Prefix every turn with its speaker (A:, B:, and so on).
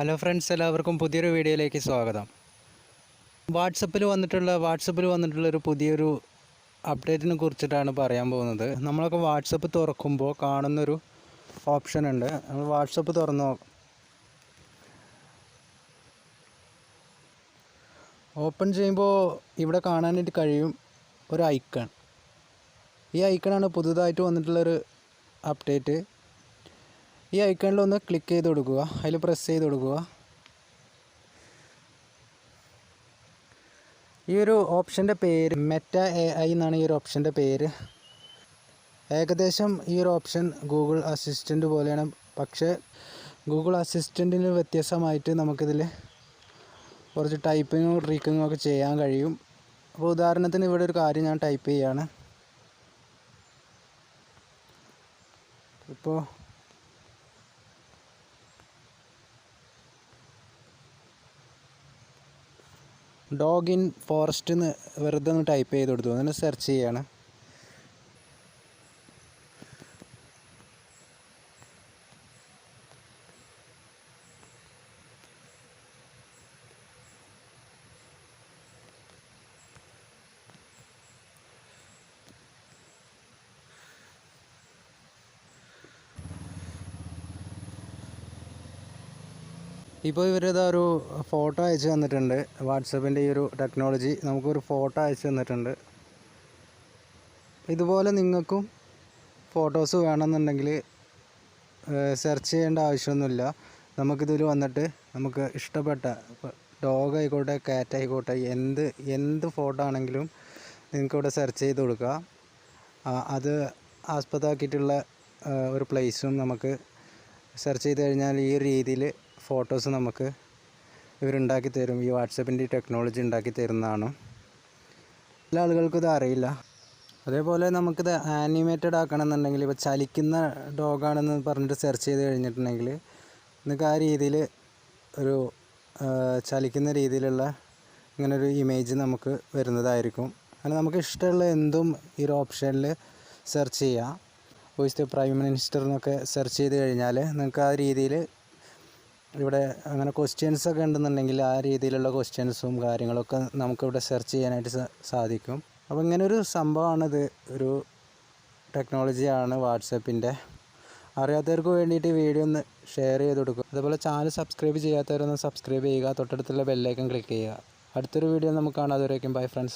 A: Hello friends എല്ലാവർക്കും പുതിയൊരു വീഡിയോയിലേക്ക് സ്വാഗതം. വാട്സപ്പിൽ വന്നിട്ടുള്ള വാട്സപ്പിൽ വന്നിട്ടുള്ള ഒരു പുതിയൊരു അപ്ഡേറ്റിനെ കുറിച്ചിട്ടാണ് പറയാൻ പോകുന്നത്. നമ്മളൊക്കെ വാട്സപ്പ് തുറക്കുമ്പോൾ കാണുന്നൊരു ഓപ്ഷൻ ഉണ്ട്. നമ്മൾ വാട്സപ്പ് തുറന്നു ഓപ്പൺ ചെയ്യുമ്പോൾ ഇവിടെ കാണാനായിട്ട് കഴിയും ഒരു ഐക്കൺ. ഈ ഐക്കണാണ് പുതുതായിട്ട് വന്നിട്ടുള്ളൊരു അപ്ഡേറ്റ്. ഈ ഐക്കണിൽ ഒന്ന് ക്ലിക്ക് ചെയ്ത് കൊടുക്കുക. അതിൽ പ്രസ് ചെയ്ത് കൊടുക്കുക. ഈ ഒരു ഓപ്ഷന്റെ പേര് മെറ്റ എ ഐ എന്നാണ് ഈ ഒരു ഓപ്ഷന്റെ പേര്. ഏകദേശം ഈ ഒരു ഓപ്ഷൻ ഗൂഗിൾ അസിസ്റ്റന്റ് പോലെയാണ്. പക്ഷേ ഗൂഗിൾ അസിസ്റ്റന്റിന് വ്യത്യസ്തമായിട്ട് നമുക്കിതിൽ കുറച്ച് ടൈപ്പിങ്ങും റീക്കിങ്ങും ഒക്കെ ചെയ്യാൻ കഴിയും. അപ്പോൾ ഉദാഹരണത്തിന് ഇവിടെ ഒരു കാര്യം ഞാൻ ടൈപ്പ് ചെയ്യാണ്. ഇപ്പോൾ ഡോഗ് ഇൻ ഫോറസ്റ്റ് എന്ന് വെറുതെ ഒന്ന് ടൈപ്പ് ചെയ്ത് കൊടുത്തു. അതിന് സെർച്ച് ചെയ്യാണ്. ഇപ്പോൾ ഇവരിതാ ഒരു ഫോട്ടോ അയച്ചു തന്നിട്ടുണ്ട്. വാട്സപ്പിന്റെ ഈ ഒരു ടെക്നോളജി നമുക്കൊരു ഫോട്ടോ അയച്ചു തന്നിട്ടുണ്ട്. ഇതുപോലെ നിങ്ങൾക്കും ഫോട്ടോസ് വേണമെന്നുണ്ടെങ്കിൽ സെർച്ച് ചെയ്യേണ്ട ആവശ്യമൊന്നുമില്ല. നമുക്കിതിൽ വന്നിട്ട് നമുക്ക് ഇഷ്ടപ്പെട്ട ഡോഗ് ആയിക്കോട്ടെ കാറ്റ് ആയിക്കോട്ടെ എന്ത് എന്ത് ഫോട്ടോ ആണെങ്കിലും നിങ്ങൾക്കിവിടെ സെർച്ച് ചെയ്ത് കൊടുക്കുക അത് ആസ്പദമാക്കിയിട്ടുള്ള ഒരു പ്ലേസും നമുക്ക് സെർച്ച് ചെയ്ത് കഴിഞ്ഞാൽ ഈ രീതിയിൽ ഫോട്ടോസ് നമുക്ക് ഇവരുണ്ടാക്കി തരും. ഈ വാട്സപ്പിന്റെ ഈ ടെക്നോളജി ഉണ്ടാക്കി തരുന്നതാണ്. എല്ലാ ആളുകൾക്കും അറിയില്ല. അതേപോലെ നമുക്കിത് ആനിമേറ്റഡ് ആക്കണമെന്നുണ്ടെങ്കിൽ ഇപ്പോൾ ചലിക്കുന്ന ഡോഗാണെന്ന് പറഞ്ഞിട്ട് സെർച്ച് ചെയ്ത് കഴിഞ്ഞിട്ടുണ്ടെങ്കിൽ നിങ്ങൾക്ക് ആ രീതിയിൽ ഒരു ചലിക്കുന്ന രീതിയിലുള്ള ഇങ്ങനെ ഒരു ഇമേജ് നമുക്ക് വരുന്നതായിരിക്കും. അങ്ങനെ നമുക്ക് ഇഷ്ടമുള്ള എന്തും ഈ ഒരു ഓപ്ഷനിൽ സെർച്ച് ചെയ്യാം. വോയിസ് ദ പ്രൈം മിനിസ്റ്റർ എന്നൊക്കെ സെർച്ച് ചെയ്ത് കഴിഞ്ഞാൽ നിങ്ങൾക്ക് ആ രീതിയിൽ ഇവിടെ അങ്ങനെ ക്വസ്റ്റ്യൻസ് ഒക്കെ ഉണ്ടെന്നുണ്ടെങ്കിൽ ആ രീതിയിലുള്ള ക്വസ്റ്റ്യൻസും കാര്യങ്ങളൊക്കെ നമുക്കിവിടെ സെർച്ച് ചെയ്യാനായിട്ട് സാധിക്കും. അപ്പോൾ ഇങ്ങനെ ഒരു സംഭവമാണിത് ഒരു ടെക്നോളജിയാണ് വാട്സപ്പിന്റെ അറിയാത്തവർക്ക് വേണ്ടിയിട്ട് വീഡിയോ ഒന്ന് ഷെയർ ചെയ്ത് കൊടുക്കും അതുപോലെ ചാനൽ സബ്സ്ക്രൈബ് ചെയ്യാത്തവരൊന്ന് സബ്സ്ക്രൈബ് ചെയ്യുക. തൊട്ടടുത്തുള്ള ബെല്ലൈക്കൺ ക്ലിക്ക് ചെയ്യുക. അടുത്തൊരു വീഡിയോ നമുക്ക് കാണാം. അതുവരേക്കും ബൈ ഫ്രണ്ട്സ്